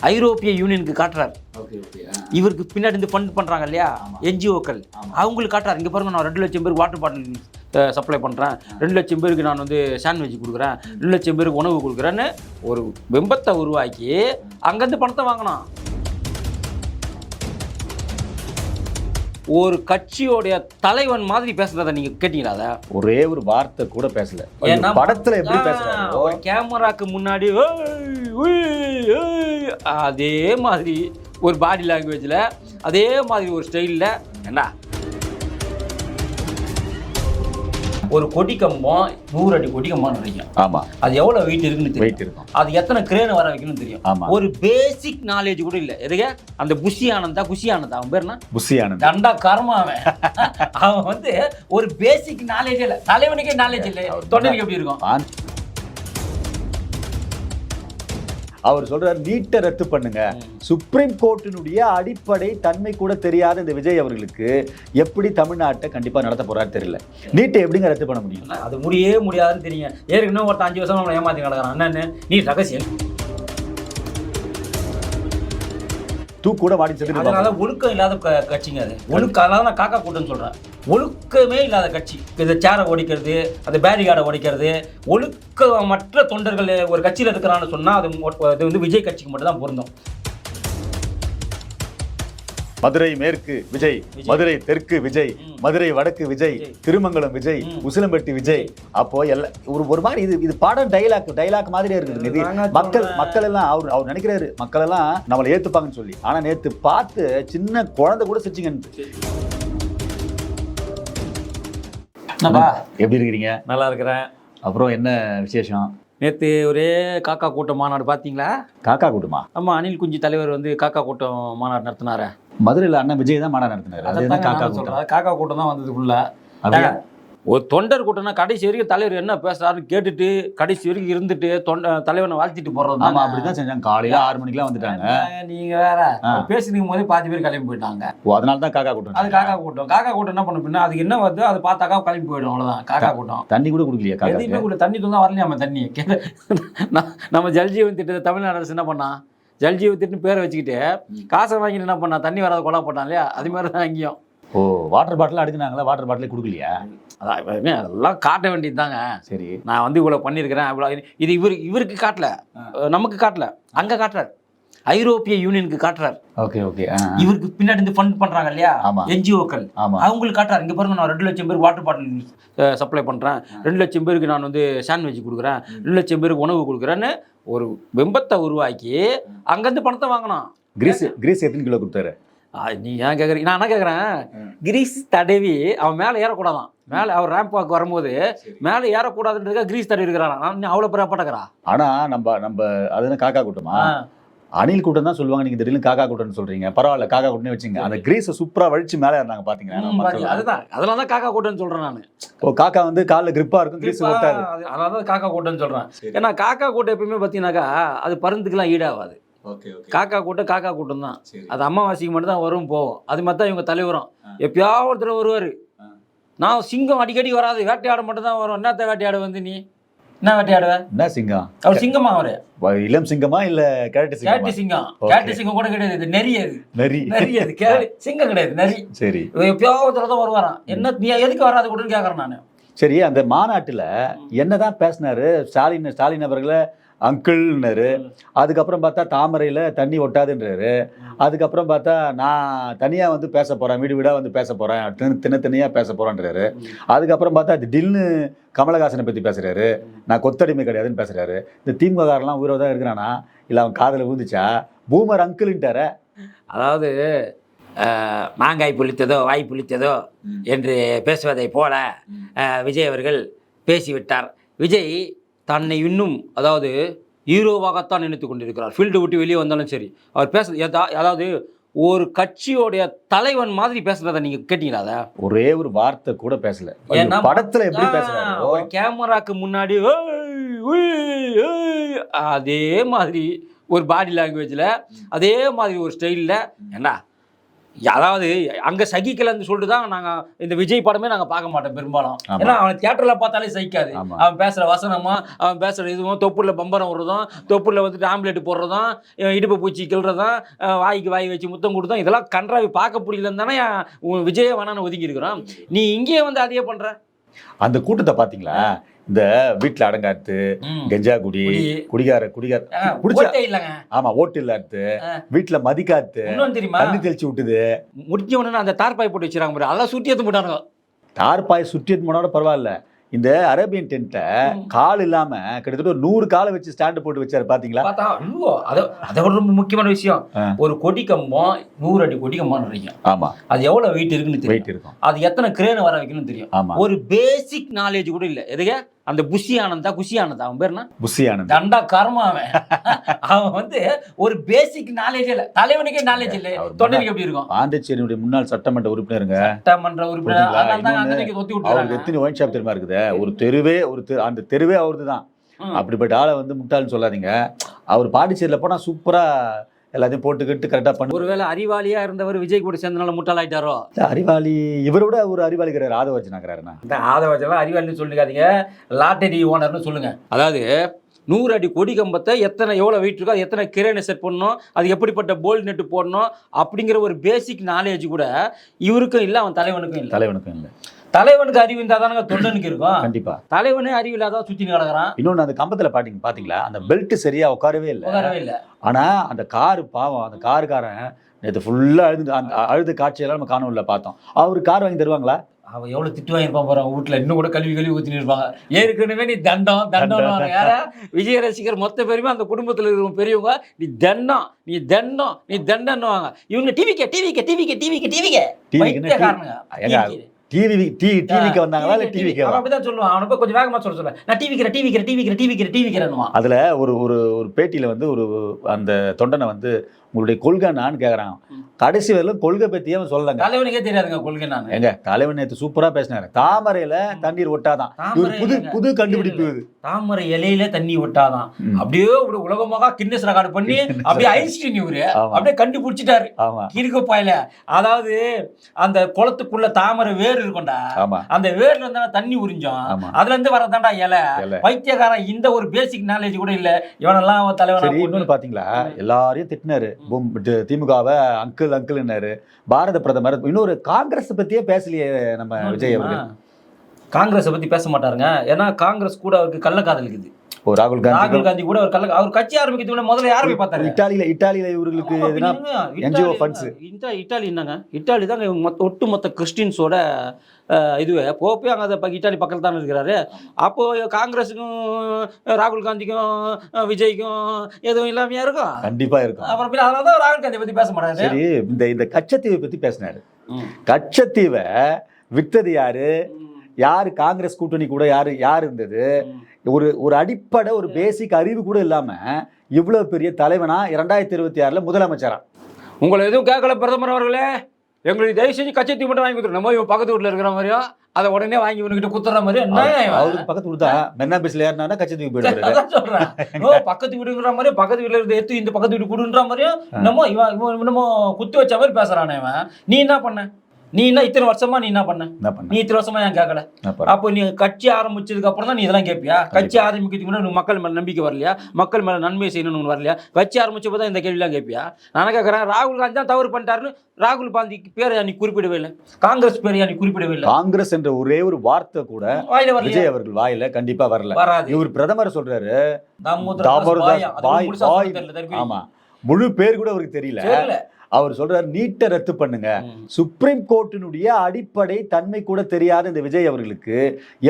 ஐரோப்பிய யூனியனுக்கு காட்டுறாரு. ஓகே ஓகே இவருக்கு பின்னாடி இருந்து ஃபண்ட் பண்றாங்க இல்லையா? என்ஜிஓக்கள். அவங்களுக்கு காட்டுறாரு. இங்க பாருங்க நான் ரெண்டு லட்சம் பேருக்கு வாட்டர் பாட்டில் சப்ளை பண்றேன். ரெண்டு லட்சம் பேருக்கு நான் வந்து சாண்ட்விச் கொடுக்குறேன். ரெண்டு லட்சம் பேருக்கு உணவு கொடுக்குறேன்னு ஒரு பிம்பத்தை உருவாக்கி அங்கேருந்து பணத்தை வாங்கினான். ஒரு கட்சியோடைய தலைவன் மாதிரி பேசுறத நீங்க கேட்டீங்களா ஒரே ஒரு வார்த்தை கூட பேசல. ஏன்னா படத்துல எப்படி பேசுறாரு? ஒரு கேமராக்கு முன்னாடி அதே மாதிரி ஒரு பாடி லாங்குவேஜில் அதே மாதிரி ஒரு ஸ்டைலில் என்ன ஒரு கொடி கம்பம் நூறு அடி கொடி கம்பம் நினைக்கும் ஆமா. அது எவ்வளோ வெயிட் இருக்குன்னு தெரியும். இருக்கும். அது எத்தனை கிரேன் வர வைக்கணும்னு தெரியும். ஒரு பேசிக் நாலேஜ் கூட இல்லை. எதுக்கு? அந்த புஷி ஆனந்தா குஷி ஆனந்தா. அவன் பேர் என்ன? புஷி ஆனந்த். தண்டா கர்மா அவன். அவன் வந்து ஒரு பேசிக் நாலேஜ் இல்லை. தலைவனுக்கே நாலேஜ் இல்லை தொண்டனுக்கு எப்படி இருக்கும்? அவர் சொல்றாரு நீட்டை ரத்து பண்ணுங்க. சுப்ரீம் கோர்ட்டினுடைய அடிப்படை தன்மை கூட தெரியாத இந்த விஜய் அவர்களுக்கு எப்படி தமிழ்நாட்டை கண்டிப்பா நடத்த போறாரு தெரியல. நீட்டை எப்படிங்க ரத்து பண்ண முடியும்? அது முடியே முடியாதுன்னு தெரியும் ஏற்கனவே ஒருத்தன் அஞ்சு வருஷம் நம்மளை ஏமாத்தி கிடக்குறான். என்னன்னு நீ ரகசியம். தூக்கு கூட வாடி ஒழுக்கம் இல்லாத கட்சிங்க அது. ஒழுக்கம் அதனால நான் காக்கா கூட்டம்னு சொல்றேன். ஒழுக்கமே இல்லாத கட்சி இந்த சேரை ஒடிக்கிறது அந்த பேரிகார்டை ஒடிக்கிறது ஒழுக்கமற்ற தொண்டர்கள் ஒரு கட்சியில் இருக்கிறான்னு சொன்னா அது அது வந்து விஜய் கட்சிக்கு மட்டும் தான் பொருந்தும் மதுரை மேற்கு விஜய். மதுரை தெற்கு விஜய். மதுரை வடக்கு விஜய். திருமங்கலம் விஜய். உசிலம்பட்டி விஜய் அப்போ எல்லா ஒரு ஒரு மாதிரி இது இது படம் டைலாக் டைலாக் மாதிரியே இருக்குது இது மக்கள். மக்கள் எல்லாம் அவர் அவர் நினைக்கிறாரு மக்கள் எல்லாம் நம்மளை ஏத்துப்பாங்கன்னு சொல்லி ஆனா நேத்து பார்த்து சின்ன குழந்தை கூட சிரிச்சிங்க எப்படி இருக்கிறீங்க? நல்லா இருக்கிறேன் அப்புறம் என்ன விசேஷம்? நேற்று ஒரே காக்கா கூட்டம் மாநாடு பார்த்தீங்களா காக்கா கூட்டமா? ஆமா அனில் குஞ்சு தலைவர் வந்து காக்கா கூட்டம் மாநாடு நடத்தினாரு. மதுரையில் அண்ணன் விஜய் தான் மாநாடு நடத்தினாரு. அது என்ன காக்கா கூட்டம். காக்கா கூட்டம் தான் வந்ததுக்குள்ள? ஒரு தொண்டர் கூட்டம்னா கடைசி வரைக்கும் தலைவர் என்ன பேசுறாருன்னு கேட்டுட்டு கடைசி வரைக்கும் இருந்துட்டு தொண்ட தலைவனை வாழ்த்திட்டு போறது ஆமா அப்படிதான் செஞ்சாங்க. காலையில ஆறு மணிக்கெல்லாம் வந்துட்டாங்க. நீங்க வேற ஆ. பேசிருக்கும் போதே பாதி பேர் கிளம்பி போயிட்டாங்க. ஓ அதனால தான் காக்கா கூட்டம் அது காக்கா கூட்டம். காக்கா கூட்டம் என்ன பண்ண பின்ன அதுக்கு என்ன வருது அது பார்த்தாக்கா கிளம்பி போயிடும் அவ்வளவுதான். காக்கா கூட்டம். தண்ணி கூட குடுக்கலையா காக்கா எதையுமே கூட தண்ணி தான் வரலையாம தண்ணி? நம்ம ஜல்ஜீவன் திட்டத்தை தமிழ்நாடு அரசு என்ன பண்ணா? ஜல்ஜீவன் திட்டம் பேரை வச்சுக்கிட்டு காசை வாங்கிட்டு என்ன பண்ணா? தண்ணி வராத கொலை போட்டான் இல்லையா? அது மாதிரி தான் அங்கேயும் ஓ வாட்டர் பாட்டில் அடிக்கிறாங்களா வாட்டர் பாட்டிலே குடுக்கலையா? அதான் அதெல்லாம் காட்ட வேண்டியது தாங்க சரி. நான் வந்து இவ்வளோ பண்ணியிருக்கிறேன் இவ்வளோ இது இவரு இவருக்கு காட்டல. நமக்கு காட்டல. அங்கே காட்டுறாரு. ஐரோப்பிய யூனியனுக்கு காட்டுறாரு. Okay okay. இவருக்கு பின்னாடி இருந்து ஃபண்ட் பண்றாங்க இல்லையா. என்ஜிஓக்கள் அவங்களுக்கு காட்டுறாரு. இங்க பாருங்க நான் ரெண்டு லட்சம் பேருக்கு வாட்டர் பாட்டில் சப்ளை பண்றேன். ரெண்டு லட்சம் பேருக்கு நான் வந்து சாண்ட்விச் கொடுக்குறேன். ரெண்டு லட்சம் பேருக்கு உணவு கொடுக்குறேன்னு ஒரு பிம்பத்தை உருவாக்கி அங்கேருந்து பணத்தை வாங்கினான். கிரீஸ் கிரீஸ் எத்தனை கிலோ கொடுத்தாரு? நீ ஏன் கேட்குறீங்க நான் என்ன கேட்குறேன் கிரீஸ் தடவி அவன் மேலே ஏறக்கூடாதான். மேலே அவர் ரேம்ப் வாக்கு வரும்போது மேலே ஏறக்கூடாதுன்றதுக்காக கிரீஸ் தடவி இருக்கிறான் நீ அவ்வளோ பெரிய பட்டக்கிறா ஆனா நம்ம நம்ம அது என்ன காக்கா கூட்டமா? அணில் கூட்டம் தான் சொல்லுவாங்க. நீங்க திடீர்னு காக்கா கூட்டம்னு சொல்றீங்க. பரவாயில்ல காக்கா கூட்டம்னே வச்சுங்க. அந்த கிரீஸை சூப்பரா வழிச்சு மேலே இருந்தாங்க மக்கள். அதுதான். அதெல்லாம் தான் காக்கா கூட்டம்னு சொல்றேன் நான். ஓ காக்கா வந்து கால்ல கிரிப்பா இருக்கும் கிரீஸ் ஒட்டாது. அதனால தான் காக்கா கூட்டம்னு சொல்றேன். ஏன்னா காக்கா கூட்டம் எப்பயுமே பார்த்தீங்கன்னாக்கா அது பருந்துக்கெல்லாம் ஈடாகாது. காக்கா கூட்டம் காக்கா கூட்டம் தான் சரி. அது அம்மாவாசிக்கு மட்டும் தான் வரும் போகும் அது மாதிரி தான் இவங்க தலைவரும். எப்பயாவது ஒருத்தர் வருவார். நான் சிங்கம் அடிக்கடி வராது. வேட்டையாட மட்டும் தான் வரும். என்னத்த வேட்டையாட வந்து நீ? என்ன வேட்டையாடுவ? என்ன சிங்கம்? அவர் சிங்கமா அவரு? இளம் சிங்கமா இல்ல கேரட்டு கேட்டு சிங்கமா சிங்கம். Okay. கேட்டு சிங்கம் கூட கிடையாது. இது நெறி அது. நரி நெறி அது. கேட்டு சிங்கம் கிடையாது. நெறி. சரி. எப்பயாவது ஒருத்தர் தான் வருவாராம். என்ன நீ எதுக்கு வராது கூடன்னு கேட்கறேன் நான். சரி அந்த மாநாட்டுல என்னதான் பேசினாரு? ஸ்டாலின் ஸ்டாலின் அவர்களை அங்கிள்னாரு. அதுக்கப்புறம் பார்த்தா தாமரையில் தண்ணி ஒட்டாதுன்றாரு. அதுக்கப்புறம் பார்த்தா நான் தனியாக வந்து பேச போகிறேன் வீடு வீடாக வந்து பேச போகிறேன் தின தினத்தனியாக பேச போகிறேன்றாரு அதுக்கப்புறம் பார்த்தா திடீர்னு கமலஹாசனை பற்றி பேசுகிறாரு நான் கொத்தடிமை கிடையாதுன்னு பேசுகிறாரு இந்த திமுககாரெல்லாம் உயிரோட தான் இருக்கிறானா? இல்லை அவன் காதில் விழுந்துச்சா? பூமர் அங்கிள்ன்ட்டார. அதாவது மாங்காய் புளித்ததோ வாய் புளித்ததோ. என்று பேசுவதை போல விஜய் அவர்கள் பேசிவிட்டார். விஜய் தன்னை இன்னும் அதாவது ஹீரோவாகத்தான் நினைத்து கொண்டிருக்கிறார். ஃபீல்டு விட்டு வெளியே வந்தாலும் சரி. அவர் பேச அதாவது ஒரு கட்சியோடைய தலைவன் மாதிரி பேசுறத நீங்க கேட்டீங்களா அதை? ஒரே ஒரு வார்த்தை கூட பேசல. ஏன்னா- படத்துல எப்படி பேசுறாரு? கேமராக்கு முன்னாடி அதே மாதிரி ஒரு பாடி லாங்குவேஜில் அதே மாதிரி ஒரு ஸ்டைலில் என்ன அதாவது அங்க சகிக்கலன்னு சொல்லிட்டு தான் நாங்க இந்த விஜய் படமே நாங்க பார்க்க மாட்டோம் பெரும்பாலும். ஏன்னா அவன் தியேட்டர்ல பார்த்தாலே சகிக்காது. அவன் பேசுற வசனமா அவன் பேசுற இதுவும் தொப்புல பம்பரம் விடுறதும் தொப்புல வந்துட்டு ஆம்லெட் போடுறதும் இடுப்பு பூச்சி கிள்றதும் வாய்க்கு வாய் வச்சு முத்தம் கொடுத்தோம் இதெல்லாம் கன்றாவி பார்க்க முடியலன்னு தானே உன் விஜய வேணான்னு ஒதுங்கி இருக்கிறோம் நீ இங்கேயே வந்து அதையே பண்ற? அந்த கூட்டத்தை பாத்தீங்களா இந்த வீட்டுல அடங்காத்து. கெஞ்சா குடி குடி. குடிகார குடிகார குடிச்சா- ஆமா ஓட்டு இல்லாத்து வீட்டுல மதிக்காத்து தண்ணி தெளிச்சு விட்டுது. முடிஞ்ச உடனே அந்த தார்பாய் போட்டு வச்சிருக்காங்க அதெல்லாம் சுட்டி எடுத்து போட்டானுங்க. தார்பாய் சுற்றி போனோட பரவாயில்ல. இந்த அரேபியன் டென்ட்டை கால் இல்லாம கிட்டத்தட்ட ஒரு நூறு காலை வச்சு ஸ்டாண்டு போட்டு வச்சாரு பாத்தீங்களா? அதை அதை விட ரொம்ப முக்கியமான விஷயம். ஒரு கொடி கம்பம் நூறு அடி கொடி கம்பம் நினைக்கும் ஆமா. அது எவ்வளவு வெயிட் இருக்குன்னு தெரியும். வெயிட் இருக்கும். அது எத்தனை கிரேன் வர வைக்கணும்னு தெரியும். ஒரு பேசிக் நாலேஜ் கூட இல்ல. எதுங்க அந்த புஷி ஆனந்தா குஷி ஆனந்தா அவன் பேர் என்ன? புஷி ஆனந்த். தண்டா கர்மா அவன். அவன் வந்து ஒரு பேசிக் நாலேஜ் இல்ல. தலைவனுக்கே நாலேஜ் இல்ல தொண்டனுக்கு எப்படி இருக்கும்? பாண்டிச்சேரியுடைய முன்னாள் சட்டமன்ற உறுப்பினருங்க. சட்டமன்ற உறுப்பினர் எத்தனை ஒயின் ஷாப் தெரியுமா இருக்குது? ஒரு தெருவே ஒரு அந்த தெருவே அவருது தான். அப்படிப்பட்ட ஆளை வந்து முட்டாள்னு சொல்லாதீங்க. அவர் பாண்டிச்சேரியில் போனா சூப்பரா எல்லாத்தையும் போட்டுக்கிட்டு கரெக்டா பண்ணு. ஒருவேளை அறிவாளியா இருந்தவர் விஜய் கூட சேர்ந்தனால முட்டாளாயிட்டாரோ அறிவாளி இவரோட ஒரு அறிவாளி கிடையாது ஆதவர்ஜனாக்கிறாருண்ணா இந்த ஆதவச்செல்லாம் அறிவாளின்னு சொல்லிக்காதீங்க. லாட்டரி ஓனர்னு சொல்லுங்க. அதாவது நூறு அடி கொடி கம்பத்தை எத்தனை எவ்வளோ வெயிட் இருக்கோ அது எத்தனை கிரேனை செட் பண்ணணும் அது எப்படிப்பட்ட போல்ட் நெட்டு போடணும் அப்படிங்கிற ஒரு பேசிக் நாலேஜ் கூட இவருக்கும் இல்லை அவன் தலைவனுக்கும் இல்லை. தலைவனுக்கும் இல்லை. தலைவனுக்கு அறிவு இருந்தால் தானங்க தொண்டனுக்கு இருக்கும் கண்டிப்பா. தலைவனே அறிவு இல்லாதான் சுற்றி கிடக்குறான் இன்னொன்னு அந்த கம்பத்துல பாத்தீங்க பாத்தீங்களா? அந்த பெல்ட் சரியா உட்காரவே இல்லை. உட்காரவே இல்லை. ஆனா அந்த காரு பாவம் அந்த காருக்காரன் நேற்று ஃபுல்லா அழுது அந்த அழுது காட்சியெல்லாம் நம்ம காணொலியில பார்த்தோம். அவர் கார் வாங்கி தருவாங்களா? அவன் எவ்வளோ திட்டு வாங்கியிருப்பான் போகிறான் வீட்டில் இன்னும் கூட கல்வி கல்வி ஊற்றின்னு இருப்பாங்க. ஏற்கனவே நீ தண்டம் தண்டம் யார? விஜய் ரசிகர் மொத்த பேருமே அந்த குடும்பத்தில் இருக்கிற பெரியவங்க. நீ தண்டம் நீ தண்டம் நீ தண்டன்னுவாங்க. இவங்க டிவிக்கே டிவிக்கே டிவிக்கே டிவிக்கே டிவிக்கே டிவிக்கு ஏங்க, டிவி டிவி டிவிக்கு வந்தாங்களா இல்ல டிவிக்கு அப்படிதான் சொல்லுவான். அவனை போய் கொஞ்சம் வேகமா சொல்ல சொல்ல. நான் டிவிக்கிற டிவிக்கிற டிவிக்கிற டிவிக்கிற டிவிக்கிறேன்னுவான் அதுல ஒரு ஒரு ஒரு பேட்டியில வந்து ஒரு அந்த தொண்டனை வந்து உங்களுடைய கொள்கை நான் கேக்குறான். கடைசி வரையிலும் கொள்கை பத்தியே அவன் சொல்லலங்க. தலைவனுக்கே தெரியாதுங்க கொள்கை நான். எங்க தலைவன் நேத்து சூப்பரா பேசினாரு. தாமரையில தண்ணீர் ஒட்டாதான். புது. புது கண்டுபிடிப்பு இது. தாமரை இலையில தண்ணி விட்டாதான் ம். அப்படியே ஒரு உலகமாக கின்னஸ் ரெக்கார்டு பண்ணி அப்படியே ஐன்ஸ்டீன் இவரு. அப்படியே கண்டுபிடிச்சிட்டாரு. இருக்க பாயில. அதாவது அந்த குளத்துக்குள்ள தாமரை வேர் இருக்கும்டா. அந்த வேர்ல இருந்தா தண்ணி உறிஞ்சோம். அதுல இருந்து வரதாண்டா இலை. பைத்தியக்காரன் இந்த ஒரு பேசிக் நாலேஜ் கூட இல்ல. இவனெல்லாம் போட்டு. இன்னொன்னு பாத்தீங்களா? எல்லாரையும் திட்டினாரு. திமுகவை அங்கிள் அங்கிள்னாரு பாரத பிரதமர் இன்னொரு காங்கிரஸ் பத்தியே பேசலையே நம்ம விஜய் அவர்கள். காங்கிரஸை பத்தி பேச மாட்டாருங்க. ஏன்னா காங்கிரஸ் கூட அவருக்கு கள்ளக்காதல் இருக்குது. ஓ ராகுல் காந்தி ராகுல் காந்தி கூட அவர் கள்ள அவர் கட்சி ஆரம்பிக்கிறதுக்கு முதல்ல யாரை போய் பார்த்தாரு? இட்டாலியில இட்டாலியில இவர்களுக்கு எதுனா இத்தாலி funds. இத்தா- இத்தாலி என்னங்க? இத்தாலி தாங்க இவங்க மொத்த ஒட்டுமொத்த கிறிஸ்டின்ஸோட இதுவே. போப்பே அங்கே அதை இத்தாலி பக்கத்தில் தானே இருக்கிறாரு. அப்போ காங்கிரஸுக்கும் ராகுல் காந்திக்கும் விஜய்க்கும் எதுவும் இல்லாமையா இருக்கும்? கண்டிப்பா இருக்கும். அப்புறம் பின்ன அதனால தான் ராகுல் காந்தி பத்தி பேச மாட்டாரு. சரி இந்த இந்த கச்சத்தீவை பத்தி பேசினாரு. கச்சத்தீவை வித்தது யாரு? யாரு காங்கிரஸ் கூட்டணி கூட யாரு யார் இருந்தது. ஒரு ஒரு அடிப்படை ஒரு பேசிக் அறிவு கூட இல்லாம இவ்வளவு பெரிய தலைவனா இரண்டாயிரத்தி இருபத்தி ஆறுல முதலமைச்சரா? உங்களை எதுவும் கேட்கல பிரதமர் அவர்களே? எங்களுக்கு தயவு செஞ்சு கச்சத்தி மட்டும் வாங்கி கொடுத்துரு நம்ம இவன் பக்கத்து வீட்டில் இருக்கிற மாதிரியும் அதை உடனே வாங்கி இவனுக்கிட்ட குத்துற மாதிரி என்ன இவன்? அவருக்கு பக்கத்து கொடுத்தா மென்னா பேசல ஏறினா கச்சத்தீவு போயிடுவாரு சொல்றேன். பக்கத்து வீடுங்கிற மாதிரி பக்கத்து வீட்டுல இருந்து எடுத்து இந்த பக்கத்து வீடு குடுன்ற மாதிரியும் என்னமோ இவன் இவன் என்னமோ குத்து வச்ச மாதிரி பேசுறானே இவன். நீ என்ன பண்ண? நீ என்ன இத்தனை வருஷமா நீ என்ன பண்ண? நீ இத்தனை வருஷமா ஏன் கேட்கல? அப்போ நீ கட்சி ஆரம்பிச்சதுக்கு அப்புறம் தான் நீ இதெல்லாம் கேட்பியா கட்சி ஆரம்பிக்கிறதுக்கு முன்னாடி மக்கள் மேல நம்பிக்கை வரலையா? மக்கள் மேல நன்மை செய்யணும்னு வரலையா? கட்சி ஆரம்பிச்சப்போ தான் இந்த கேள்விலாம் கேட்பியா நான் கேட்கறேன் ராகுல் காந்தி தான் தவறு பண்ணிட்டாருன்னு ராகுல் காந்திக்கு பேரை நீ குறிப்பிடவே இல்லை? காங்கிரஸ் பேரை நீ குறிப்பிடவே இல்லை? காங்கிரஸ் என்ற ஒரே ஒரு வார்த்தை கூட விஜய் அவர்கள் வாயில கண்டிப்பா வரல. வராது. இவர் பிரதமர் சொல்றாரு. ஆமா. முழு பேர் கூட அவருக்கு தெரியல. அவர் சொல்றாரு நீட்டை ரத்து பண்ணுங்க. சுப்ரீம் கோர்ட்டினுடைய அடிப்படை தன்மை கூட தெரியாத இந்த விஜய் அவர்களுக்கு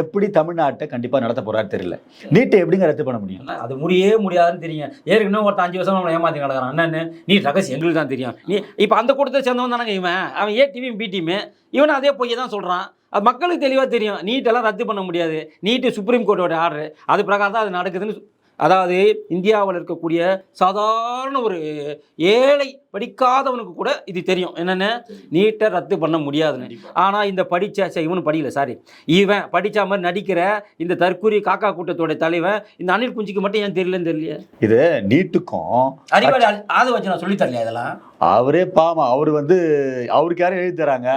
எப்படி தமிழ்நாட்டை கண்டிப்பா நடத்த போறாரு தெரியல. நீட்டை எப்படிங்க ரத்து பண்ண முடியும்? அது முடியவே முடியாதுன்னு தெரியும். ஏற்கனவே ஒருத்தன் அஞ்சு வருஷம் நம்மளை ஏமாத்தி கிடக்குறான். என்னன்னு நீ ரகசியம் எங்களுக்கு தான் தெரியும். நீ இப்போ அந்த கூட்டத்தை சேர்ந்தவன் தானங்க இவன். அவன் ஏ டீம் பி டீமு இவன் அதே பொய்யை தான் சொல்கிறான் அது மக்களுக்கு தெளிவாக தெரியும். நீட்டெல்லாம் ரத்து பண்ண முடியாது. நீட்டு சுப்ரீம் கோர்ட்டோட ஆர்டர் அது பிரகாரம் தான் அது நடக்குதுன்னு அதாவது இந்தியாவில் இருக்கக்கூடிய சாதாரண ஒரு ஏழை படிக்காதவனுக்கு கூட இது தெரியும். என்னென்ன? நீட்டை ரத்து பண்ண முடியாதுன்னு. ஆனா இந்த படிச்ச சரி, இவனு படிக்கல சாரி இவன் படிச்ச மாதிரி நடிக்கிற இந்த தற்கூரி காக்கா கூட்டத்தோட தலைவன் இந்த அனில் குஞ்சுக்கு மட்டும் ஏன் தெரியலன்னு தெரியல இது நீட்டுக்கும் அறிவாளி ஆது வச்சு நான் சொல்லி தரலையா இதெல்லாம்? அவரே பாவம். அவர் வந்து அவருக்கு யாரும் எழுதி தராங்க?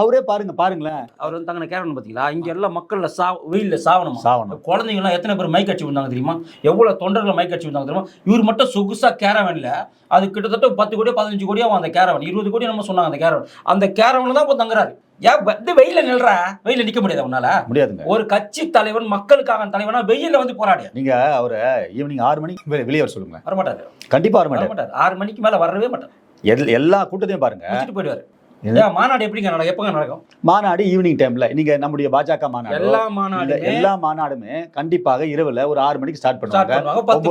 அவரே பாருங்க பாருங்களேன். அவர் வந்து தங்கின கேரளம் பார்த்தீங்களா இங்க எல்லாம் மக்கள்ல சா வெயில்ல சாவணுமா? சாவணும். குழந்தைங்கலாம் எத்தனை பேர் மைக் அடிச்சு வந்தாங்க தெரியுமா? எவ்வளவு தொண்டர்கள் மைக் அடிச்சு வந்தாங்க தெரியுமா? இவர் மட்டும் சொகுசா கேரவன்ல அது கிட்டத்தட்ட பத்து கோடி பதினஞ்சு கோடியா அந்த கேரவன் இருபது கோடி நம்ம சொன்னாங்க அந்த கேரவன். அந்த கேரவன்ல தான் இப்போ தங்குறாரு. ஏன் வந்து வெயில நில்றா? வெயில நிக்க முடியாது உன்னால? முடியாதுங்க. ஒரு கட்சி தலைவன் மக்களுக்காக தலைவனா வெயில்ல வந்து போராடிய நீங்க அவரை ஈவினிங் ஆறு மணிக்கு வெளி- வெளியே வர சொல்லுங்க வரமாட்டாரு. கண்டிப்பா வர மாட்டார் ஆறு மணிக்கு மேல வரவே மாட்டார். எல்- எல்லா கூட்டத்தையும் பாருங்க. போயிடுவாரு. மாநாடு எப்படிங்க நடக்கும்? எப்பங்க நடக்கும்? மாநாடு ஈவினிங் டைம்ல நீங்க நம்முடைய பாஜக மாநாடு எல்லா மாநாடுமே எல்லா மாநாடுமே கண்டிப்பாக இரவுல ஒரு ஆறு மணிக்கு ஸ்டார்ட் பண்ணுவாங்க. ஒன்பது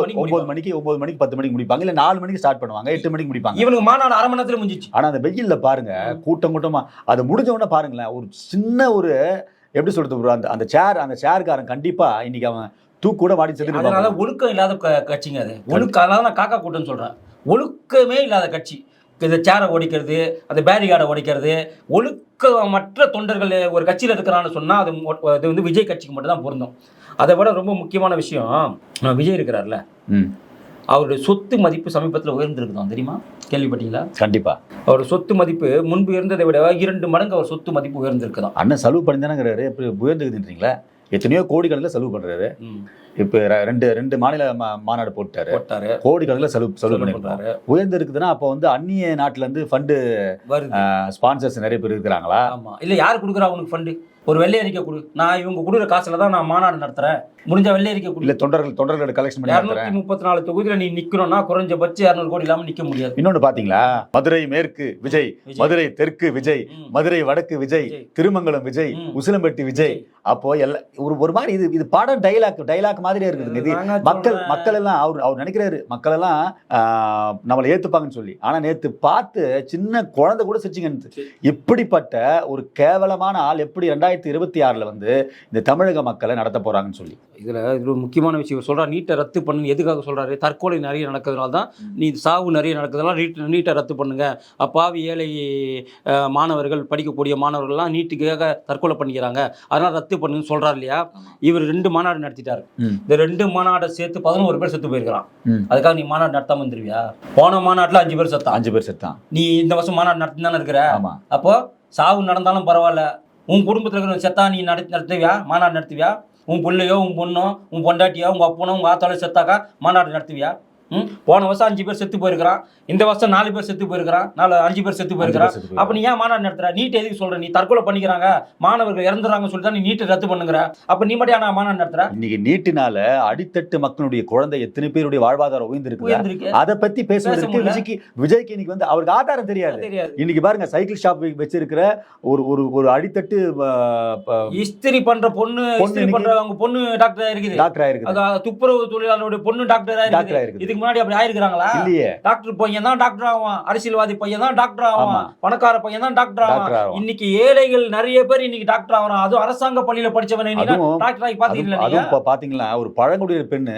மணிக்கு ஒன்பது. மணிக்கு பத்து மணிக்கு முடிப்பாங்க. இல்ல நாலு மணிக்கு ஸ்டார்ட் பண்ணுவாங்க. எட்டு மணிக்கு முடிப்பாங்க. இவனுக்கு மாநாடு அரை மணி நேரத்துல முடிஞ்சிச்சு. ஆனா அந்த வெயில்ல பாருங்க கூட்டம் கூட்டமா அது முடிஞ்ச உடனே பாருங்களேன் ஒரு சின்ன ஒரு எப்படி சொல்றது அந்த அந்த சேர் அந்த சேர்காரன் கண்டிப்பா இன்னைக்கு அவன் தூக்கு கூட வாடி அதனால செத்துட்டு ஒழுக்கம் இல்லாத கட்சிங்க அது. ஒழுக்கம் அதனால நான் காக்கா கூட்டம்னு சொல்றேன். ஒழுக்கமே இல்லாத கட்சி. இந்த சேரை ஒடிக்கிறது அந்த பேரிகார்டை ஒடிக்கிறது ஒழுக்கமற்ற தொண்டர்கள் ஒரு கட்சியில் இருக்கிறான்னு சொன்னா அது அது வந்து விஜய் கட்சிக்கு மட்டும் தான் பொருந்தும். அதை விட ரொம்ப முக்கியமான விஷயம் விஜய் இருக்கிறார்ல. ம், அவருடைய சொத்து மதிப்பு சமீபத்தில் உயர்ந்திருக்குதான் தெரியுமா? கேள்விப்பட்டீங்களா? கண்டிப்பா. அவர் சொத்து மதிப்பு முன்பு இருந்ததை விட இரண்டு மடங்கு அவர் சொத்து மதிப்பு உயர்ந்திருக்குதான். அண்ணன் செலவு பண்ணி தானேங்கிறாரு உயர்ந்துக்குதுன்றீங்களா எத்தனையோ கோடிக்கணக்கில் செலவு பண்றாரு. ம். இப்ப ரெண்டு ரெண்டு மாநில மாநாடு போட்டாரு. போட்டாரு. கோடிக்கணக்கில் செலவு செலவு பண்ணிருக்காரு உயர்ந்து இருக்குதுன்னா அப்போ வந்து அந்நிய நாட்டுல இருந்து ஃபண்டு ஸ்பான்சர்ஸ் நிறைய பேர் இருக்கிறாங்களா? ஆமா. இல்ல யார் கொடுக்குறா உனக்கு ஃபண்டு ஒரு வெள்ளை அறிக்கை கொடு. நான் இவங்க கொடுக்குற காசுல தான் நான் மாநாடு நடத்துறேன். முடிஞ்ச வெள்ளை அறிக்கை கொடு. இல்ல தொண்டர்கள் தொண்டர்களோட கலெக்ஷன் பண்ணி இரநூத்தி முப்பத்தி நாலு தொகுதியில நீ நிக்கணும்னா குறைஞ்சபட்சம் இரநூறு கோடி இல்லாம நிக்க முடியாது. இன்னொன்னு பாத்தீங்களா? மதுரை மேற்கு விஜய். மதுரை தெற்கு விஜய். மதுரை வடக்கு விஜய். திருமங்கலம் விஜய். உசிலம்பட்டி விஜய். அப்போ எல்லா ஒரு ஒரு மாதிரி இது இது படம் டைலாக் டைலாக் மாதிரியே இருக்குதுங்க இது நாங்க மக்கள். மக்கள் எல்லாம் அவர் அவர் நினைக்கிறாரு மக்கள் எல்லாம் நம்மளை ஏத்துப்பாங்கன்னு சொல்லி. ஆனா நேத்து பார்த்து சின்ன குழந்தை கூட சிரிச்சிங்க சரி. இப்படிப்பட்ட ஒரு கேவலமான ஆள் எப்படி ரெண்டாயிரத்தி இருபத்தி ஆறுல வந்து இந்த தமிழக மக்களை நடத்த போறாங்கன்னு சொல்லி. இதுல இது ஒரு முக்கியமான விஷயம். சொல்றா நீட்டை ரத்து பண்ணுன்னு. எதுக்காக சொல்றாரு? தற்கொலை நிறைய நடக்கிறதுனால தான் நீ சாவு நிறைய நடக்கிறதுனால நீட் நீட்டை ரத்து பண்ணுங்க. அப்பாவி ஏழை மாணவர்கள் படிக்கக்கூடிய மாணவர்கள்லாம் நீட்டுக்காக தற்கொலை பண்ணிக்கிறாங்க. அதனால ரத்து பண்ணுன்னு சொல்றாரு இல்லையா? இவர் ரெண்டு மாநாடு நடத்திட்டாரு. இந்த ரெண்டு மாநாடை சேர்த்து பதினோரு பேர் செத்து போயிருக்கிறான். அதுக்காக நீ மாநாடு நடத்தாம வந்துருவியா போன மாநாட்டுல அஞ்சு பேர் செத்தான். அஞ்சு பேர் செத்தான். நீ இந்த வருஷம் மாநாடு நடத்தி தானே இருக்கிற? அப்போ சாவு நடந்தாலும் பரவாயில்ல. உன் குடும்பத்தில் இருக்கிற செத்தா நீ நடத்தி நடத்துவியா? மாநாடு நடத்துவியா? உன் பிள்ளையோ உன் பொண்ணோ உன் பொண்டாட்டியோ உங்க அப்பனோ உங்க ஆத்தாலோ செத்தாக்கா மாநாடு நடத்துவியா? போன வருஷம் அஞ்சு பேர் செத்து போயிருக்கிறான். இந்த வருஷம் நாலு பேர் செத்து போயிருக்கிறான். நாலு அஞ்சு பேர் செத்து போயிருக்கிறான். அப்ப நீ ஏன் மாநாடு நடத்துற? நீட் எதுக்கு சொல்ற? நீ தற்கொலை பண்ணிக்கிறாங்க. மாணவர்கள் இறந்துறாங்கன்னு சொல்லி தான் நீ நீட்டை ரத்து பண்ணுங்கிற. அப்ப நீ மட்டும் ஏன் மாநாடு நடத்துற? இன்னைக்கு நீட்டினால அடித்தட்டு மக்களுடைய குழந்தை எத்தனை பேருடைய வாழ்வாதாரம் உயர்ந்திருக்கு? அதை பத்தி பேசுவதற்கு. விஜய்க்கு விஜய்க்கு இன்னைக்கு வந்து அவருக்கு ஆதாரம் தெரியாது. இன்னைக்கு பாருங்க சைக்கிள் ஷாப் வச்சிருக்கிற ஒரு ஒரு ஒரு அடித்தட்டு இஸ்திரி பண்ற பொண்ணு இஸ்திரி பண்றவங்க பொண்ணு டாக்டர் இருக்குது. டாக்டர் ஆயிருக்கு அது துப்புரவு தொழிலாளருடைய பொண்ணு டாக்டர் டாக்டர் இருக்குது. இதுக்கு முன்னாடி அப்படி ஆயிருக்கிறாங்களா? இல்லையே. டாக்டர் பையன் தான் டாக்டர் ஆவான். அரசியல்வாதி பையன் தான் டாக்டர். ஆவான். பணக்கார பையன் தான் டாக்டர் ஆவான். இன்னைக்கு ஏழைகள் நிறைய பேர் இன்னைக்கு டாக்டர் ஆவறான் அதுவும் அரசாங்க பள்ளியில படிச்சவன் டாக்டர் ஆகி பாத்தீங்களா அதுவும் பாத்தீங்களா? ஒரு பழங்குடியின பெண்ணு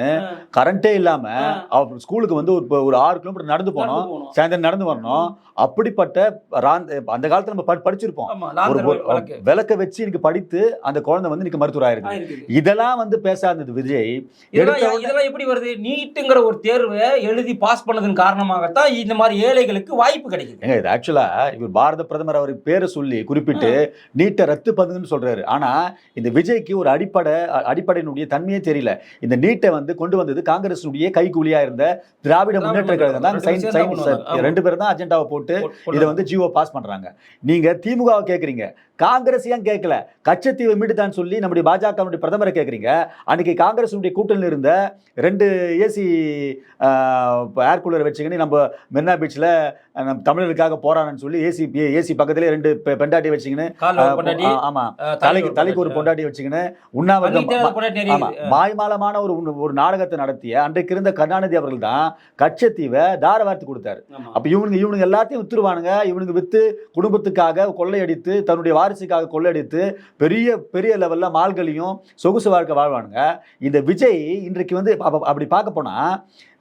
கரண்டே இல்லாம ஆ. அவ ஸ்கூலுக்கு வந்து ஒரு ஒரு ஆறு கிலோமீட்டர் நடந்து போனோம். சாயந்தரம் நடந்து வரணும். அப்படிப்பட்ட அந்த காலத்துல நம்ம படி- படிச்சிருப்போம். ஒரு விளக்க வச்சு இன்னைக்கு படித்து அந்த குழந்தை வந்து இன்னைக்கு மருத்துவர் ஆயிருக்கு. இதெல்லாம் வந்து பேசாதது விஜய். இதெல்லாம் எப்படி வருது? நீட்டுங்கிற ஒரு தேர்வை எழுதி பாஸ் பண்ணதன் காரணமாகத்தான் இந்த மாதிரி ஏழைகளுக்கு வாய்ப்பு கிடைக்குது. ஏங்க இது ஆக்சுவலா இவர் பாரத பிரதமர் அவர் பேரை சொல்லி குறிப்பிட்டு நீட்டை ரத்து பண்ணுங்கன்னு சொல்றாரு. ஆனா இந்த விஜய்க்கு ஒரு அடிப்படை அடிப்படையினுடைய தன்மையே தெரியல. இந்த நீட்டை வந்து கொண்டு வந்தது காங்கிரஸுடைய கைகூலியா இருந்த திராவிட முன்னேற்ற கழகம் தான். கொண்டு வந்தாங்க. ரெண்டு பேரும் தான் அஜெண்டாவை போட்டு இதை வந்து ஜியோ பாஸ் பண்றாங்க. நீங்க திமுகவை கேக்குறீங்க. காங்கிரஸ் ஏன் கேட்கல? கச்சத்தீவை மீடுதான் சொல்லி நம்முடைய பாஜகவுடைய பிரதமரை கேட்குறீங்க. அன்னைக்கு காங்கிரஸுடைய கூட்டணியில் இருந்த ரெண்டு ஏசி ஏர் கூலர் வச்சுக்கின்னு நம்ம மெரினா பீச்சில் நம்ம தமிழர்களுக்காக போறான்னு சொல்லி ஏசி ஏசி பக்கத்துலேயே ரெண்டு பெண்டாட்டி வச்சுக்கின்னு ஆமா. தலைக்கு தலைக்கு ஒரு பொண்டாட்டி. வச்சுக்கின்னு உண்ணாவிரதம் அன்னைக்கு தேவை பொண்டாட்டி நிறைய ஆமா. இருக்குது. மாய்மாலமான ஒரு ஒரு நாடகத்தை நடத்திய அன்றைக்கு இருந்த கருணாநிதி அவர்கள் தான் கச்சத்தீவை தார வார்த்து கொடுத்தாரு. அப்ப இவனுங்க இவனுங்க எல்லாத்தையும் வித்துருவானுங்க. இவனுங்க வித்து குடும்பத்துக்காக கொள்ளையடித்து தன்னுடைய வாரிசுக்காக கொள்ளையடித்து பெரிய பெரிய லெவல்ல மால்களையும் சொகுசு வாழ்க்கை வாழ்வானுங்க. இந்த விஜய் இன்றைக்கு வந்து அப்ப- அப்படி பார்க்க போனா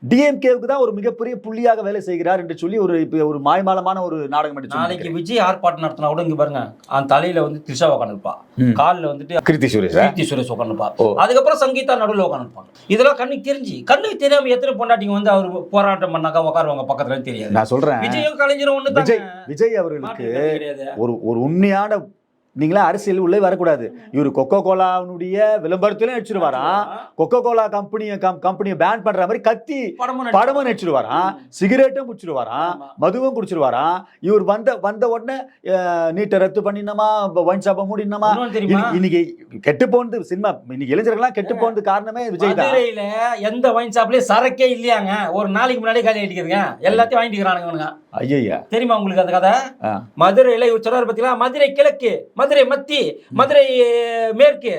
டிஎம்கேவுக்கு தான் ஒரு மிகப்பெரிய புள்ளியாக வேலை செய்கிறார் என்று சொல்லி ஒரு இப்ப ஒரு மாய்மாலமான ஒரு நாடகம் எடுத்து நாளைக்கு விஜய் ஆர்ப்பாட்டம் நடத்தினா கூட இங்க பாருங்க அந்த தலையில வந்து த்ரிஷா உட்காந்துருப்பா. காலில் வந்துட்டு கிருத்தி சுரேஷ்? கீர்த்தி சுரேஷ் உட்காந்துருப்பா ஓ. அதுக்கப்புறம் சங்கீதா நடுவில் உட்காந்துருப்பாங்க இதெல்லாம் கண்ணுக்கு தெரிஞ்சு கண்ணுக்கு தெரியாம எத்தனை பொண்டாட்டிங்க வந்து அவர் போராட்டம் பண்ணாக்கா உட்காருவாங்க பக்கத்துல தெரியாது. நான் சொல்றேன். விஜயும் கலைஞரும் ஒண்ணு விஜய் விஜய் அவர்களுக்கு ஒரு ஒரு உண்மையான நீங்களா அரசியல் உள்ளே வரக்கூடாது. இவர் கொக்கோ கோலாவுடைய விளம்பரத்திலும் நடிச்சிருவாராம் கொக்கோ கோலா கம்பெனியை கம்பெனியை பேன் பண்ற மாதிரி கத்தி படமும் நடிச்சிருவாராம் சிகரெட்டும் குடிச்சிருவாராம். மதுவும் குடிச்சிருவாராம் இவர் வந்த வந்த உடனே நீட்டை ரத்து பண்ணினமா ஒயின் ஷாப்பை மூடினமா இன்னைக்கு கெட்டு போனது சினிமா இன்னைக்கு இளைஞர்கள்லாம் கெட்டு போனது காரணமே விஜய் தான். எந்த வைன் ஷாப்லயும் சரக்கே இல்லையாங்க. ஒரு நாளைக்கு முன்னாடி காலி அடிக்கிறதுங்க எல்லாத்தையும் வாங்கிட்டு இருக்கிறானுங்க ஐயா தெரியுமா உங்களுக்கு அந்த கதை. மதுரையில இவர் சொல்றாரு பாத்தீங்களா? மதுரை கிழக்கு மதுரை மத்தி மதுரை மேற்கு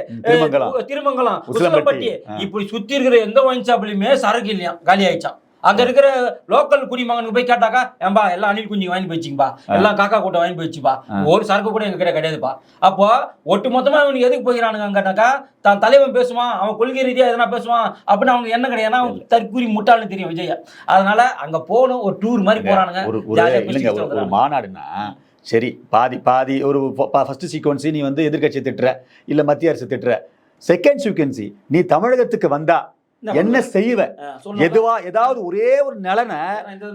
திருமங்கலம். உசிலம்பட்டி. இப்படி சுத்தி இருக்கிற எந்த ஒயின் ஷாப்லயுமே சரக்கு இல்லையா? காலி ஆயிடுச்சான் அங்க இருக்கிற லோக்கல் குடிமகனுக்கு போய் கேட்டாக்கா ஏம்பா எல்லாம் அணில் குஞ்சு வாங்கி போயிடுச்சுப்பா எல்லாம் காக்கா கூட்டம் வாங்கி போயிடுச்சுப்பா. ஆ. ஒரு சரக்கு கூட எங்க கிட்ட கிடையாதுப்பா. அப்போ ஒட்டு மொத்தமா இவனுக்கு எதுக்கு போகிறானுங்க கேட்டாக்கா தான் தலைவன் பேசுவான் அவன் கொள்கை ரீதியா எதனா பேசுவான் அப்படின்னு அவனுக்கு என்ன கிடையாது ஏன்னா அவன் தற்கூரி முட்டாள்னு தெரியும் விஜய் அதனால அங்க போகணும் ஒரு டூர் மாதிரி போறானுங்க. ஒரு சரி பாதி பாதி ஒரு ஃபஸ்ட்டு சீக்வன்சி நீ வந்து எதிர்க்கட்சி திட்டுற இல்லை மத்திய அரசு திட்டுற. செகண்ட் சீக்வன்சி நீ தமிழகத்துக்கு வந்தால் என்ன செய்வ. எதுவா ஏதாவது ஒரே ஒரு நலனை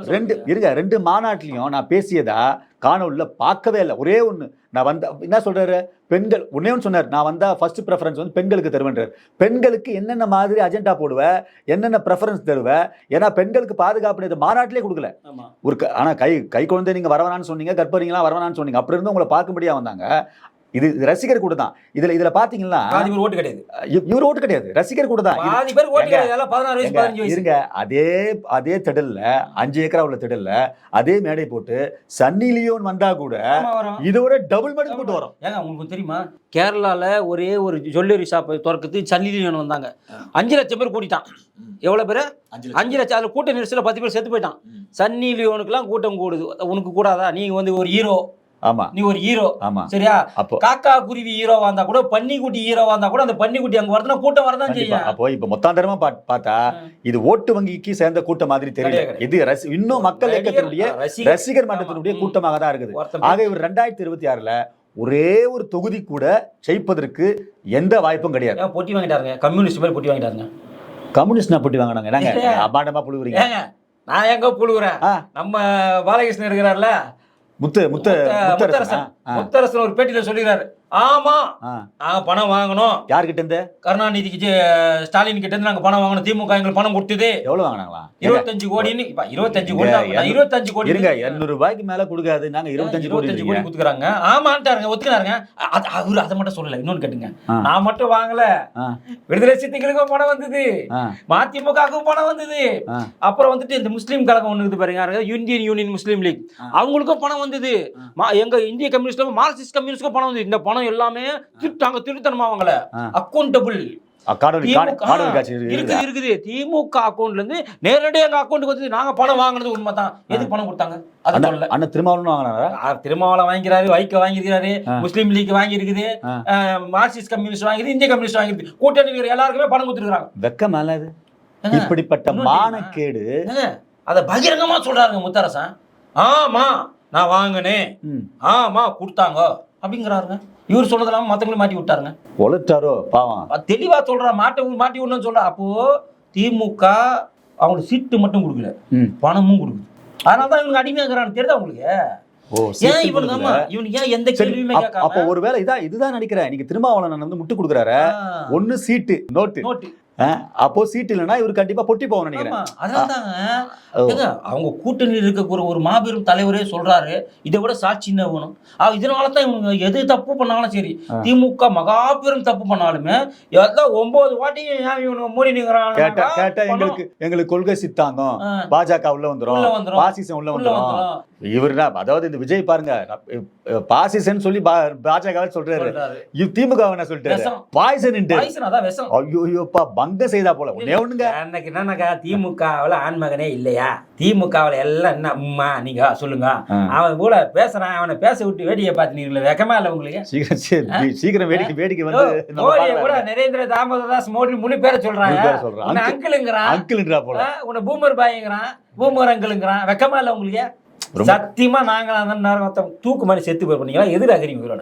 ரெண்டு. இருங்க ரெண்டு மாநாட்டிலையும் நான் பேசியதா காணொலியில் பார்க்கவே இல்லை. ஒரே ஒன்று நான் வந்த என்ன சொல்றாரு? பெண்கள் ஒன்னே ஒன்று சொன்னார். நான் வந்தா ஃபர்ஸ்ட் ப்ரெஃபரன்ஸ் வந்து பெண்களுக்கு தருவேன்றார். பெண்களுக்கு என்னென்ன மாதிரி அஜெண்டா போடுவ? என்னென்ன ப்ரெஃபரன்ஸ் தருவ? ஏன்னா பெண்களுக்கு பாதுகாப்பு மாநாட்டிலே கொடுக்கல. ஒரு க- ஆனா கை கை குழந்தை நீங்க வரவேணான்னு சொன்னீங்க கர்ப்பறிங்களா வரவேணான்னு சொன்னீங்க. அப்படி இருந்து உங்களை பார்க்கும்படியா வந்தாங்க. இது ரசிகர் கூட தான். இதுல இதுல பாத்தீங்கன்னா ஓட்டு கிடையாது. இவ்- இவர் ஓட்டு கிடையாது. ரசிகர் கூட தான். எல்லாம் இருங்க. அதே அதே திடல்ல அஞ்சு ஏக்கரா உள்ள திடல்ல அதே மேடை போட்டு சன்னி லியோன் வந்தா கூட. இதோட டபுள் மடங்கு போட்டு வரும். ஏங்க உங்களுக்கு தெரியுமா? கேரளால ஒரே ஒரு ஜுவல்லரி ஷாப் திறக்கிறது சன்னிலியன் வந்தாங்க. அஞ்சு லட்சம் பேர் கூட்டிட்டான். எவ்வளவு பேர்? அஞ்சு லட்சம். அதுல கூட்ட நெரிசல பத்து பேர் செத்து போயிட்டான். சன்னி லியோனுக்குலாம் கூட்டம் கூடுது. உனக்கு கூடாதா? நீங்க வந்து ஒரு ஹீரோ. ஆமா. நீ ஒரு ஹீரோ ஆமா. சரியா? அப்போ காக்கா குருவி ஹீரோவா இருந்தா கூட பன்னிக்குட்டி ஹீரோவா இருந்தா கூட அந்த பன்னிக்குட்டி அங்க வரதுனா கூட்டம் வரதான். செய்யும். அப்போ இப்ப மொத்தாந்தரமா பார்த்தா இது ஓட்டு வங்கிக்கு சேர்ந்த கூட்டம் மாதிரி தெரியல. இது இன்னும் மக்கள் இயக்கத்தினுடைய ரசிகர் மன்றத்தினுடைய. கூட்டமாக தான் இருக்குது. ஆக இவர் ரெண்டாயிரத்தி இருபத்தி ஆறுல ஒரே ஒரு தொகுதி கூட ஜெயிப்பதற்கு எந்த வாய்ப்பும் கிடையாது. பொட்டி வாங்கிட்டாருங்க? கம்யூனிஸ்ட் மாதிரி பொட்டி வாங்கிட்டாருங்க. கம்யூனிஸ்ட் போட்டி வாங்கினாங்க. நாங்க அபாண்டமா புழுவுறீங்க. நான் எங்க புழுகுறேன் ஆ. நம்ம பாலகிருஷ்ணன் இருக்கிறார்ல? முத்து முத்து முத்த- முத்தரசன். முத்தரசன் ஒரு பேட்டியில சொல்லிடுறாரு ஆமா நாங்க பணம் வாங்கணும். யார்கிட்ட இருந்து? கருணாநிதிக்கு ஸ்டாலின் கிட்ட இருந்து நாங்க பணம் வாங்கணும். திமுக எங்களுக்கு பணம் கொடுத்தது. எவ்வளவு வாங்கினாங்களா? இருபத்தஞ்சு கோடின்னு இப்ப இருபத்தஞ்சு கோடி இருபத்தஞ்சு கோடி இருங்க இருநூறு ரூபாய்க்கு மேல கொடுக்காது. நாங்க இருபத்தஞ்சு கோடி இருபத்தஞ்சு கோடி. குடுக்குறாங்க? ஆமான்ட்டாருங்க ஒத்துக்கிறாருங்க. அது அவரு அதை மட்டும் சொல்லல இன்னொன்னு கேட்டுங்க. நான் மட்டும் வாங்கல. விடுதலை சித்திகளுக்கும் பணம் வந்தது. மதிமுகவுக்கும் பணம் வந்தது. அப்புறம் வந்துட்டு இந்த முஸ்லீம் கழகம் ஒண்ணு இருக்குது பாருங்க? Indian Union Muslim League. அவங்களுக்கும் பணம் வந்தது. எங்க இந்திய கம்யூனிஸ்ட் மார்க்சிஸ்ட் கம்யூனிஸ்டுக்கும் பணம் இந்த பணம் எல்லாமே திருட்டாங்க திருத்தனமா ஆ. அக்கௌண்டபிள் இருக்குது. திமுக அக்கௌண்ட்ல இருந்து நேரடியாக எங்க அக்கௌண்ட்டுக்கு வந்து நாங்க பணம் வாங்குனது உண்மைதான். எதுக்கு பணம் கொடுத்தாங்க? அது அண்ணா சொல்லல. அண்ணா திருமாவளவன் வாங்கினாரா? திருமாவளவன் வாங்கிக்கிறாரு வைக்க வாங்கியிருக்கிறாரு ஆ. முஸ்லீம் லீக் வாங்கி இருக்குது ஆ. மார்க்சிஸ்ட் கம்யூனிஸ்ட் வாங்கிது இந்திய கம்யூனிஸ்ட் வாங்கிருக்கு கூட்டணி எல்லாருக்குமே பணம் கொடுத்துருக்காங்க வெக்கம் மேல இப்படிப்பட்ட மானக்கேடு. அதை பகிரங்கமா சொல்றாருங்க முத்தரசன். ஆமா. நான் வாங்கினேன். ஆமா கொடுத்தாங்க. அப்படிங்கிறாருங்க. இவர் சொன்னதெல்லாம் மத்தவங்களும் மாட்டி விட்டாருங்க. உழைச்சாரோ பாவம். தெளிவா சொல்றா மாட்ட மாட்டி விடணும்னு சொல்றா. அப்போ திமுக அவங்களுக்கு சீட்டு மட்டும் கொடுக்கல. பணமும் கொடுக்குது. அதனால தான் இவங்க அடிமையாகிறான்னு தெரியுதா அப்- அப்போ ஒருவேளை இதான் இதுதான் நினைக்கிறேன். நீங்க திருமாவளவன் வந்து முட்டு கொடுக்குறாரு. ஒண்ணு சீட்டு நோட்டு அப்போ சீட்டு இல்லைன்னா இவர் கண்டிப்பா பொட்டி போவோம் நினைக்கிறேன். ஆமா அதனால தாங்க ஓ. ஏங்க, அவங்க கூட்டணியில் இருக்க ஒரு ஒரு மாபெரும் தலைவரே சொல்றாரு இதை விட சாட்சி என்ன வேணும்? இதனால தான் இவங்க எது தப்பு பண்ணாலும் சரி. திமுக மகாபெரும் தப்பு பண்ணாலுமே எல்லாம் ஒன்பது வாட்டியும் ஏன் இவனுங்க மூடி கேட்டா நிக்கிறாங்க கேட்டா எங்களுக்கு எங்களுக்கு கொள்கை சித்தாந்தம். பாஜக உள்ள வந்துரும். பாசிசம் உள்ள உள்ள இவருனா அதாவது இந்த விஜய் பாருங்க பாசிசன் சொல்லி பாஜக சொல்றாரு. திமுக என்ன சொல்லிட்டாரு? விஷம். பாய்சன் விஷம். ஐயோப்பா பங்கம் செய்தா போல. ஒண்ணே ஒண்ணுங்க. எனக்கு என்னன்னாக்கா திமுகவில் ஆண்மகனே இல்லையா? திமுகவில் எல்லாம் என்ன உம்மா நீங்க சொல்லுங்க. அவன் கூட பேசுறான் அவனை பேச விட்டு வேடிக்கை பார்த்துனீங்களே வெக்கமா இல்லை உங்களுக்கு? சீக்கிரம் சீ- சீக்கிரம் வேடிக்கை வேடிக்கை வந்து மோடியை கூட. நரேந்திர தாமோதரதாஸ் மோடி முழு பேரை சொல்றாங்க. சொல்றான். அங்கிளுங்கிறான். அங்கிள்ன்றா போல. உன்னை பூமர் பாய்ங்கிறான் பூமர் அங்கிளுங்கிறான். வெக்கமா இல்லை உங்களுக்கு? சத்தியமா நாங்களாக தான் நேரம் தூக்கு மாதிரி செத்து போய் பண்ணீங்களா எதிராகிறீங்க உயிரோட.